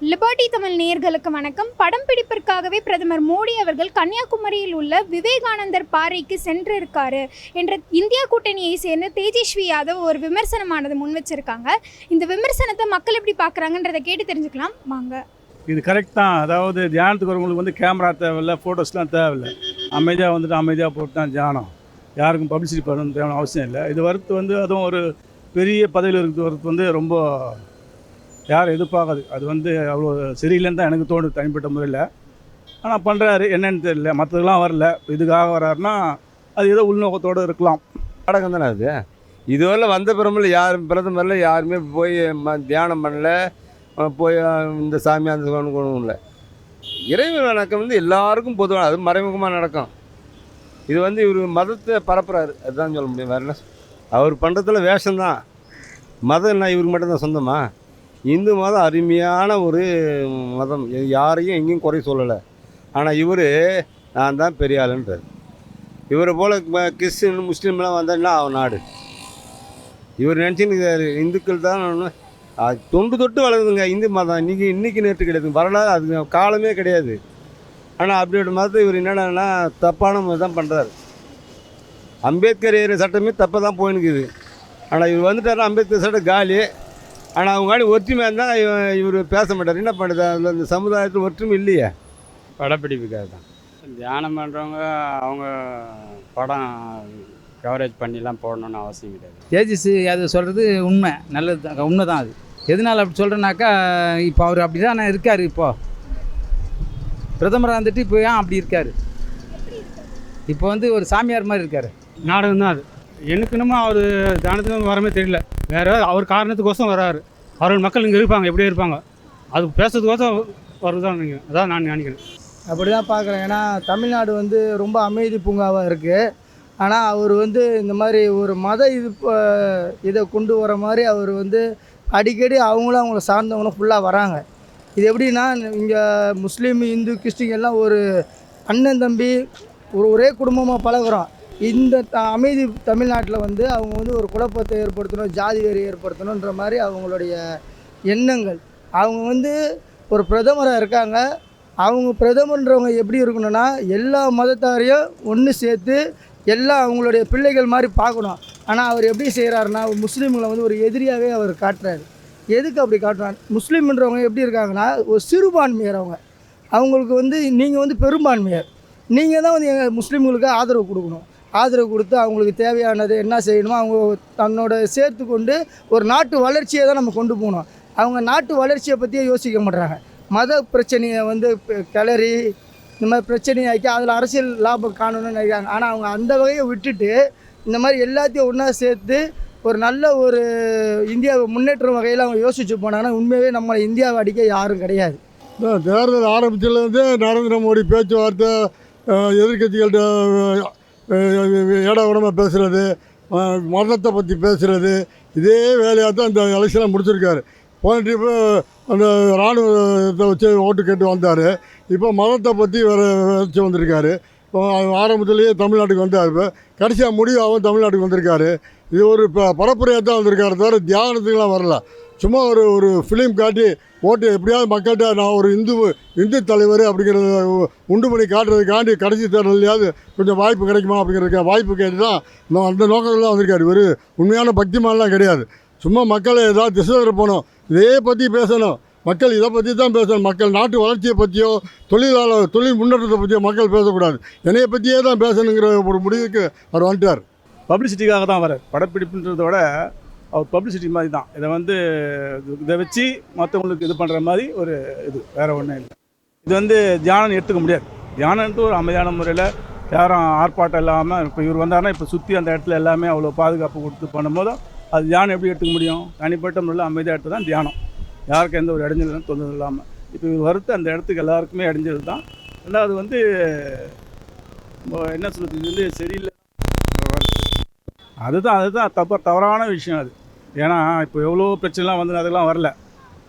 Liberty Tamil நேயர்களுக்கு வணக்கம். படம் பிடிப்பிற்காகவே பிரதமர் மோடி அவர்கள் கன்னியாகுமரியில் உள்ள விவேகானந்தர் பாறைக்கு சென்றிருக்காரு என்ற இந்தியா கூட்டணியை சேர்ந்த தேஜஸ்வி யாதவ் ஒரு விமர்சனமானது முன் வச்சிருக்காங்க. இந்த விமர்சனத்தை மக்கள் எப்படி பார்க்குறாங்கன்றதை கேட்டு தெரிஞ்சுக்கலாம். வாங்க. இது கரெக்ட் தான். அதாவது தியானத்துக்கு வரவங்களுக்கு வந்து கேமரா தேவையில்ல ஃபோட்டோஸ்லாம் தேவையில்லை. அமைதியாக வந்துட்டு அமைதியாக போட்டு தான் தியானம். யாருக்கும் பப்ளிசிட்டி பண்ணணும் தேவையான அவசியம் இல்லை. இது வரத்து வந்து அதுவும் ஒரு பெரிய பதவியில் இருக்கிறது வரது வந்து ரொம்ப யாரும் எதிர்பார்க்காது. அது வந்து அவ்வளோ சரியில்லைன்னு தான் எனக்கு தோணுது தனிப்பட்ட முறையில். ஆனால் பண்ணுறாரு என்னன்னு தெரியல. மற்றதுலாம் வரல. இதுக்காக வர்றாருன்னா அது ஏதோ உள்நோக்கத்தோடு இருக்கலாம். நாடகம் தானே அது? இதுவரை வந்த பிரமில் யாரும் பிரதமரில் யாருமே போய் ம- தியானம் பண்ணல. போய் இந்த சாமி அந்த சாமி இல்லை இறைவன் வணக்கம் வந்து எல்லாருக்கும் பொதுவான அது மறைமுகமாக நடக்கும். இது வந்து இவர் மதத்தை பரப்புறாரு. அதுதான் சொல்ல முடியும். வேறு என்ன அவர் பண்ணுறதுல வேஷம்தான். மதம் என்ன இவருக்கு மட்டும்தான் சொந்தமாக இந்து மதம் அருமையான ஒரு மதம். யாரையும் எங்கேயும் குறை சொல்லலை. ஆனால் இவர் நான் தான் பெரிய ஆளுன்றார் இவரை போல் கிறிஸ்டின் முஸ்லீம்லாம் வந்தேன்னா அவன் நாடு. இவர் நினச்சின்னு இந்துக்கள் தான் அது தொண்டு தொட்டு வளருதுங்க இந்து மதம். இன்றைக்கி இன்றைக்கி நேற்று கிடையாது. வரலாறு அது காலமே கிடையாது. ஆனால் அப்படியோட மதத்தை இவர் என்னடான்னா தப்பான முறை தான் பண்ணுறாரு அம்பேத்கர் சட்டமே தப்பாக தான் போயினுக்குது. ஆனால் இவர் வந்துட்டார் அம்பேத்கர் சட்டம் காலி. ஆனால் அவங்க காலி ஒற்றுமை இருந்தால் இவர் பேச மாட்டார். என்ன பண்ணுறது? அதில் இந்த சமுதாயத்தில் ஒற்றுமை இல்லையே. படப்பிடிப்புக்காக தான் தியானம் பண்ணுறவங்க அவங்க படம் கவரேஜ் பண்ணிலாம் போடணும்னு அவசியம் கிடையாது. தேஜஸ் அது சொல்கிறது உண்மை. நல்லது தான் உண்மை தான் அது. எதனால் அப்படி சொல்கிறேன்னாக்கா இப்போ அவர் அப்படி தான் இருக்கார் இப்போ. பிரதமராக இருந்துட்டு இப்போ ஏன் அப்படி இருக்கார்? இப்போ வந்து ஒரு சாமியார் மாதிரி இருக்கார். நாடகம் தான் அது. எனக்கு என்னமோ அவர் தியானத்துக்கு வரமே தெரியல. வேறு அவர் காரணத்துக்கோசம் வராரு. அவர்கள் மக்கள் இங்கே இருப்பாங்க எப்படியே இருப்பாங்க. அது பேசுறதுக்கோசம் வருதான் நீங்கள் அதான் நான் நினைக்கிறேன். அப்படி தான் பார்க்குறேன். ஏன்னா தமிழ்நாடு வந்து ரொம்ப அமைதி பூங்காவாக இருக்குது ஆனால் அவர் வந்து இந்த மாதிரி ஒரு மத இது இதை கொண்டு வர மாதிரி அவர் வந்து அடிக்கடி அவங்களும் அவங்கள சார்ந்தவங்களும் ஃபுல்லாக வராங்க. இது எப்படின்னா இங்கே முஸ்லீம் இந்து கிறிஸ்டின் எல்லாம் ஒரு அண்ணன் தம்பி ஒரு ஒரே குடும்பமாக பழகிறோம். இந்த த- அமைதி தமிழ்நாட்டில் வந்து அவங்க வந்து ஒரு குழப்பத்தை ஏற்படுத்தணும் ஜாதி வெறி ஏற்படுத்தணுன்ற மாதிரி அவங்களுடைய எண்ணங்கள். அவங்க வந்து ஒரு பிரதமராக இருக்காங்க. அவங்க பிரதமர்ன்றவங்க எப்படி இருக்கணும்னா எல்லா மதத்தாரையும் ஒன்று சேர்த்து எல்லாம் அவங்களுடைய பிள்ளைகள் மாதிரி பார்க்கணும். ஆனால் அவர் எப்படி செய்கிறாருன்னா முஸ்லீம்களை வந்து ஒரு எதிரியாகவே அவர் காட்டுறாரு. எதுக்கு அப்படி காட்டுறாரு? முஸ்லீம்ன்றவங்க எப்படி இருக்காங்கன்னா ஒரு சிறுபான்மையர் அவங்க. அவங்களுக்கு வந்து நீங்கள் வந்து பெரும்பான்மையர். நீங்கள் தான் வந்து எங்கள் முஸ்லீம்களுக்கு ஆதரவு கொடுக்கணும். ஆதரவு கொடுத்து அவங்களுக்கு தேவையானது என்ன செய்யணுமோ அவங்க தன்னோட சேர்த்து கொண்டு ஒரு நாட்டு வளர்ச்சியை தான் நம்ம கொண்டு போகணும். அவங்க நாட்டு வளர்ச்சியை பற்றியே யோசிக்க மாட்றாங்க. மத பிரச்சனையை வந்து கிளறி இந்த மாதிரி பிரச்சனையாக்கி அதில் அரசியல் லாபம் காணணும்னு நினைக்கிறாங்க. ஆனால் அவங்க அந்த வகையை விட்டுட்டு இந்த மாதிரி எல்லாத்தையும் ஒன்றா சேர்த்து ஒரு நல்ல ஒரு இந்தியாவை முன்னேற்றம் வகையில் அவங்க யோசிச்சு போனாங்கன்னா உண்மையாகவே நம்மளை இந்தியாவை அடிக்க யாரும் கிடையாது. தேர்தல் ஆரம்பிச்சிலேருந்து நரேந்திர மோடி பேச்சுவார்த்தை எதிர்கட்சிகள்கிட்ட எதிர்க்கட்சிகள்கிட்ட ஏடாவிடமாக பேசுகிறது மரணத்தை பற்றி பேசுகிறது இதே வேலையாக தான் இந்த எலெக்ஷனை முடிச்சிருக்காரு. போன ட்ரிப்பு அந்த இராணுவத்தை வச்சு ஓட்டு கேட்டு வந்தார். இப்போ மதத்தை பற்றி வேறு வச்சு வந்திருக்காரு. இப்போ தமிழ்நாட்டுக்கு வந்தார் இப்போ. கடைசியாக முடிவாகவும் தமிழ்நாட்டுக்கு வந்திருக்காரு. இது ஒரு ப பரப்புரையாக தான் வந்திருக்காரு தவிர தியானத்துக்குலாம் வரல. சும்மா ஒரு ஒரு ஃபிலிம் காட்டி ஓட்டு எப்படியாவது மக்கள்கிட்ட நான் ஒரு இந்து இந்து தலைவர் அப்படிங்கிறத உண்டு பண்ணி காட்டுறதுக்காண்டி கடைசி தேர்தலையாவது கொஞ்சம் வாய்ப்பு கிடைக்குமா அப்படிங்கிறதுக்கு வாய்ப்பு கேட்டு தான் நான் அந்த நோக்கத்தில் வந்திருக்காரு. இவர் உண்மையான பக்திமான்லாம் கிடையாது. சும்மா மக்களை ஏதாவது திசை போகணும். இதே பற்றி பேசணும். மக்கள் இதை பற்றி தான் பேசணும். மக்கள் நாட்டு வளர்ச்சியை பற்றியோ தொழிலாளர் தொழில் முன்னேற்றத்தை பற்றியோ மக்கள் பேசக்கூடாது. என்னையை பற்றியே தான் பேசணுங்கிற ஒரு முடிவுக்கு அவர் வந்துட்டார். பப்ளிசிட்டிக்காக தான் வர படப்பிடிப்புன்றத விட அவர் பப்ளிசிட்டி மாதிரி தான் இதை வந்து இதை வச்சு மற்றவங்களுக்கு இது பண்ணுற மாதிரி ஒரு இது வேறு ஒன்றும் இல்லை. இது வந்து தியானம் எடுத்துக்க முடியாது. தியானன்ட்டு ஒரு அமைதியான முறையில் யாரும் ஆர்ப்பாட்டம் இல்லாமல் இப்போ இவர் வந்தாருன்னா இப்போ சுற்றி அந்த இடத்துல எல்லாமே அவ்வளோ பாதுகாப்பு கொடுத்து பண்ணும்போது அது தியானம் எப்படி எடுத்துக்க முடியும்? தனிப்பட்ட முறையில் அமைதியாக எடுத்து தான் தியானம். யாருக்கும் எந்த ஒரு இடைஞ்சலும் தொந்தரவு இல்லாமல் இப்போ இவர் வருத்து அந்த இடத்துக்கு எல்லாருக்குமே இடைஞ்சது தான். ரெண்டாவது வந்து என்ன சொல்கிறது இது வந்து சரியில்லை. அதுதான் அதுதான் தப்பு தவறான விஷயம் அது. ஏன்னா இப்போ எவ்வளோ பிரச்சனைலாம் வந்து அதெல்லாம் வரல.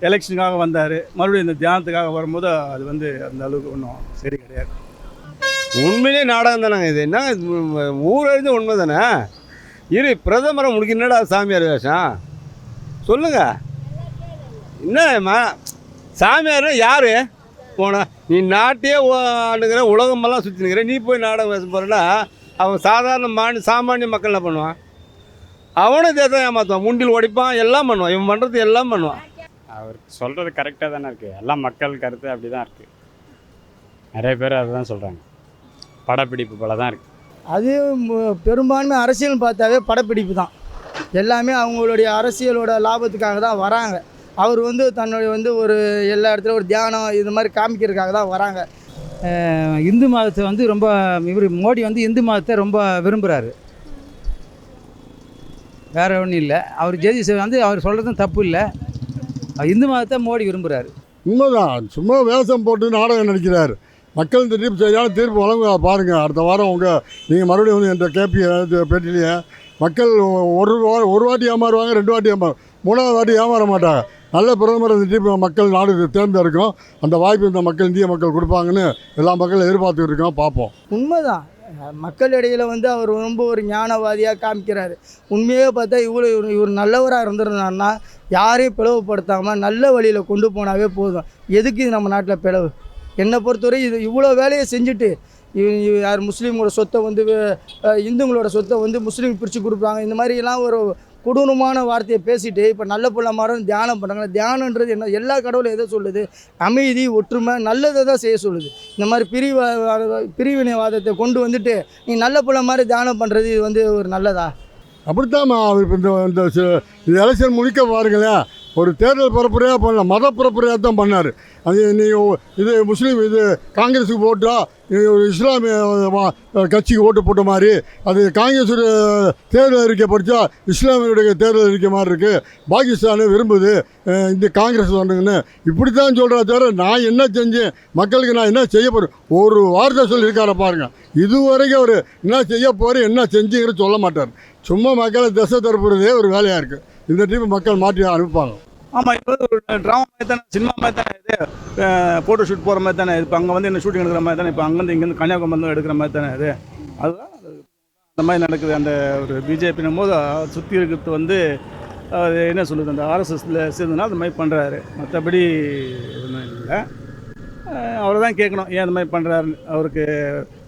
எலெக்ஷனுக்காக வந்தார். மறுபடியும் இந்த தியானத்துக்காக வரும்போது அது வந்து அந்த அளவுக்கு ஒன்றும் சரி கிடையாது. உண்மையிலே நாடகம் தானேங்க இது? என்ன? ஊரறிந்த உண்மை தானே? இரு பிரதமரை முடிக்க என்னடா சாமியார் வேஷம்? சொல்லுங்க. என்னம்மா சாமியார் யார்? போன நீ நாட்டையே ஆளுங்கிற உலகமெல்லாம் சுற்றினுக்கிற நீ போய் நாடகம் பேச போகிறனா அவன் சாதாரண மாணி சாமானிய மக்கள் என்ன பண்ணுவான்? அவனும் இதே தான் ஏமாற்றுவான் முண்டில் உடைப்பான் எல்லாம் பண்ணுவான். இவன் பண்ணுறது எல்லாம் பண்ணுவான். அவர் சொல்கிறது கரெக்டாக தானே இருக்குது எல்லாம் மக்கள் கருத்து அப்படி தான் இருக்குது நிறைய பேர் அதுதான் சொல்கிறாங்க படப்பிடிப்பு போல தான் இருக்குது அது பெரும்பான்மை அரசியல் பார்த்தாவே படப்பிடிப்பு தான். எல்லாமே அவங்களுடைய அரசியலோட லாபத்துக்காக தான் வராங்க. அவர் வந்து தன்னுடைய வந்து ஒரு எல்லா இடத்துலையும் ஒரு தியானம் இது மாதிரி காமிக்கிறதுக்காக தான் வராங்க. இந்து மதத்தை வந்து ரொம்ப இவர் மோடி வந்து இந்து மதத்தை ரொம்ப விரும்புகிறாரு வேற ஒன்றும் இல்லை. அவர் ஜெதி வந்து அவர் சொல்கிறதும் தப்பு இல்லை. இந்து மதத்தை மோடி விரும்புகிறாரு உண்மைதான். சும்மா வேஷம் போட்டு நாடகம் நடிக்கிறார். மக்கள் இந்த தீர்ப்பு சரியான தீர்ப்பு வழங்க பாருங்கள் அடுத்த வாரம் உங்கள் நீங்கள் மறுபடியும் வந்து என்ற கேபி பேட்டிலேயே மக்கள் ஒரு வா- ஒரு வாட்டி ஏமாறுவாங்க ரெண்டு வாட்டி ஏமாறு மூணாவது வாட்டி ஏமாற மாட்டாங்க. நல்ல பிரதமர் இந்த தீர்ப்பு மக்கள் நாடு தேர்ந்தெடுக்கும். அந்த வாய்ப்பு இந்த மக்கள் இந்திய மக்கள் கொடுப்பாங்கன்னு எல்லா மக்களும் எதிர்பார்த்துட்டு இருக்கோம். பார்ப்போம். உண்மைதான். மக்களிடையில் வந்து அவர் ரொம்ப ஒரு ஞானவாதியாக காமிக்கிறாரு. உண்மையே பார்த்தா இவ்வளோ இவர் இவர் நல்லவராக இருந்திருந்தாருன்னா யாரையும் பிளவுபடுத்தாமல் நல்ல வழியில் கொண்டு போனாவே போதும். எதுக்கு இது நம்ம நாட்டில் பிளவு? என்னை பொறுத்தவரை இது இவ்வளோ வேலையை செஞ்சுட்டு யார் முஸ்லீமோட சொத்தை வந்து இந்துங்களோட சொத்தை வந்து முஸ்லீம் பிரித்து கொடுப்பாங்க. இந்த மாதிரிலாம் ஒரு கொடூரமான வார்த்தையை பேசிட்டு இப்போ நல்ல புள்ள மரம் தியானம் பண்ணுறாங்க தியானன்றது என்ன? எல்லா கடவுளும் எதை சொல்லுது? அமைதி ஒற்றுமை நல்லதை தான் செய்ய சொல்லுது. இந்த மாதிரி பிரிவ பிரிவினைவாதத்தை கொண்டு வந்துட்டு நீ நல்ல புள்ள மாதிரி தியானம் பண்ணுறது இது வந்து ஒரு நல்லதா? அப்படித்தாம்மா அவர் இப்போ இந்த இந்த சி- எலெக்ஷன் முடிக்க பாருங்களேன் ஒரு தேர்தல் பரப்புரையாக பண்ணல மத பரப்புரையாக தான் பண்ணார். அது நீ இது முஸ்லீம் இது காங்கிரஸுக்கு போட்டா ஒரு இஸ்லாமிய கட்சிக்கு ஓட்டு போட்ட மாதிரி. அது காங்கிரஸ் தேர்தல் அறிக்கை படித்தா இஸ்லாமியருடைய தேர்தல் அறிக்கை மாதிரி இருக்குது பாகிஸ்தானு விரும்புது இந்த காங்கிரஸ் வந்துங்கன்னு இப்படி தான் சொல்கிறா தவிர நான் என்ன செஞ்சேன்? மக்களுக்கு நான் என்ன செய்ய போகிறேன் ஒரு வார்த்தை சொல்லியிருக்கார பாருங்கள் இதுவரைக்கும் அவர் என்ன செய்ய போகிறேன் என்ன செஞ்சுங்கிறது சொல்ல மாட்டார். சும்மா மக்களை திசை திருப்புறதே ஒரு வேலையாக இருக்குது இந்த டைம் மக்கள் மாற்றி அனுப்புவாங்க. ஆமாம் இப்போ ஒரு ட்ராமா மாதிரி தானே சினிமா மாதிரி தானே இது? ஃபோட்டோ ஷூட் போகிற மாதிரி தானே இப்போ அங்கே வந்து என்ன ஷூட்டிங் எடுக்கிற மாதிரி தானே இப்போ அங்கேருந்து இங்கேருந்து கன்னியாகுமரி வந்து எடுக்கிற மாதிரி தானே இது? அதுதான் அந்த மாதிரி நடக்குது. அந்த ஒரு பிஜேபின்னும் போது சுற்றி இருக்கிறது வந்து அது என்ன சொல்லுது அந்த ஆர்எஸ்எஸில் சேர்ந்ததுனா அந்த மாதிரி பண்ணுறாரு மற்றபடி ஒன்றும் இல்லை. அவரை தான் கேட்கணும். ஏன் அந்த மாதிரி பண்ணுறாருன்னு அவருக்கு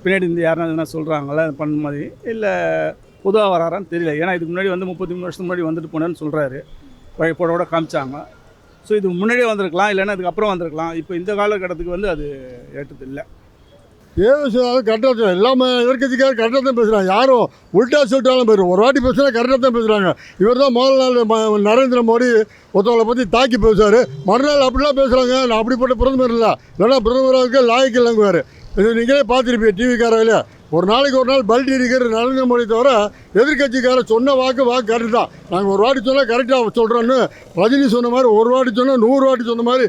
பின்னாடி இருந்து யாருன்னா எதுனா சொல்கிறாங்களா பண்ண மாதிரி. இல்லை பொதுவாக வராரான்னு தெரியல. ஏன்னா இதுக்கு முன்னாடி வந்து முப்பத்தி மூணு வருஷத்துக்கு முன்னாடி வந்துட்டு போனேன்னு சொல்கிறாரு வழிபோடோட காமிச்சாங்க. ஸோ இது முன்னாடியே வந்திருக்கலாம் இல்லைன்னா இதுக்கப்புறம் வந்திருக்கலாம். இப்போ இந்த காலகட்டத்துக்கு வந்து அது ஏற்றது இல்லை. ஏதாவது கரெக்டாக தான் எல்லாமே எதிர்கட்சிக்கார கரெக்டாக தான் பேசுகிறாங்க யாரும் உல்டா சொல்லிட்டாலும் போயிடும் ஒரு வாட்டி பேசுனா கரெக்டாக தான் பேசுகிறாங்க இவர் தான் முதல் நாள் நரேந்திர மோடி ஒருத்தவங்களை பற்றி தாக்கி பேசுவார். மறுநாள் அப்படிலாம் பேசுகிறாங்க நான் அப்படிப்பட்ட பிரதமர் இல்லை. இல்லைன்னா பிரதமராக லாய்க்கு இல்லைங்குவார். இது நீங்களே பார்த்துருப்பீங்க டிவிக்காரையில் ஒரு நாளைக்கு ஒரு நாள் பல்டி இருக்கிற நரேந்திர மோடி தவிர எதிர்கட்சிக்கார சொன்ன வாக்கு வாக்கு கரெக்டு தான். நாங்கள் ஒரு வாட்டி சொன்னால் கரெக்டாக சொல்கிறோன்னு ரஜினி சொன்ன மாதிரி ஒரு வாட்டி சொன்னால் நூறு வாட்டி சொன்ன மாதிரி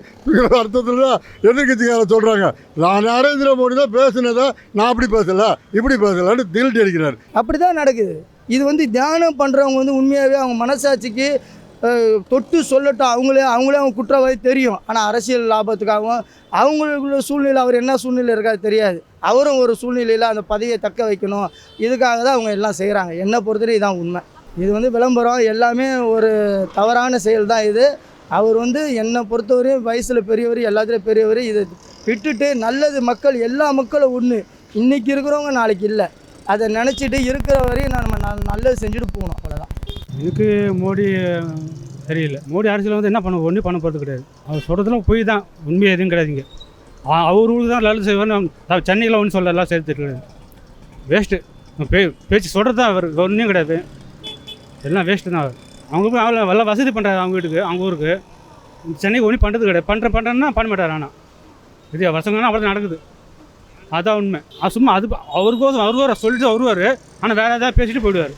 அர்த்தத்தில் தான் எதிர்கட்சிக்கார சொல்கிறாங்க நான் நரேந்திர மோடி தான் பேசுனதை? நான் அப்படி பேசலை. இப்படி பேசலைன்னு தில்ட்டி அடிக்கிறார். அப்படி தான் நடக்குது. இது வந்து தியானம் பண்ணுறவங்க வந்து உண்மையாகவே அவங்க மனசாட்சிக்கு தொட்டு சொல்லட்டும். அவங்களே அவங்களே அவங்க குற்றவாளி தெரியும். ஆனால் அரசியல் லாபத்துக்காகவும் அவங்களுக்குள்ள சூழ்நிலை அவர் என்ன சூழ்நிலை இருக்காது தெரியாது. அவரும் ஒரு சூழ்நிலையில் அந்த பதவியை தக்க வைக்கணும். இதுக்காக தான் அவங்க எல்லாம் செய்கிறாங்க என்னை பொறுத்தவரை இதுதான் உண்மை. இது வந்து விளம்பரம். எல்லாமே ஒரு தவறான செயல் தான் இது. அவர் வந்து என்னை பொறுத்தவரையும் வயசில் பெரியவர் எல்லாத்துலேயும் பெரியவர். இதை விட்டுட்டு நல்லது மக்கள் எல்லா மக்களும் ஒன்று இன்றைக்கி இருக்கிறவங்க நாளைக்கு இல்லை. அதை நினச்சிட்டு இருக்கிற வரையும் நம்ம நல்லது செஞ்சுட்டு போகணும். அவ்வளோதான் இதுக்கு மோடி தெரியல. மோடி அரசியல் வந்து என்ன பண்ண ஒன்றும் பண்ண போகிறது கிடையாது. அவர் சொல்கிறதுலாம் பொய் தான். உண்மையாக எதுவும் கிடையாதுங்க அவர் ஊருக்கு தான் நல்லது செய்வார் சென்னையில் ஒன்றும் சொல்ல எல்லாம் சேர்த்து கிடையாது வேஸ்ட்டு பே பேச்சு சொல்கிறது தான் அவர் ஒன்றும் கிடையாது. எல்லாம் வேஸ்ட்டு தான் அவர். அவங்களுக்கும் அவ்வளோ எல்லாம் வசதி பண்ணுறாரு அவங்க வீட்டுக்கு அவங்க ஊருக்கு. சென்னைக்கு ஒன்றும் பண்ணுறது கிடையாது. பண்ணுற பண்ணுறேன்னா பண்ண மாட்டார் ஆனால் இது வசங்கன்னா அவ்வளோ நடக்குது. அதான் உண்மை. அது சும்மா அது அவருக்கோசம் வருவார் சொல்லிட்டு வருவார். ஆனால் வேறு ஏதாவது பேசிட்டு போயிடுவார்.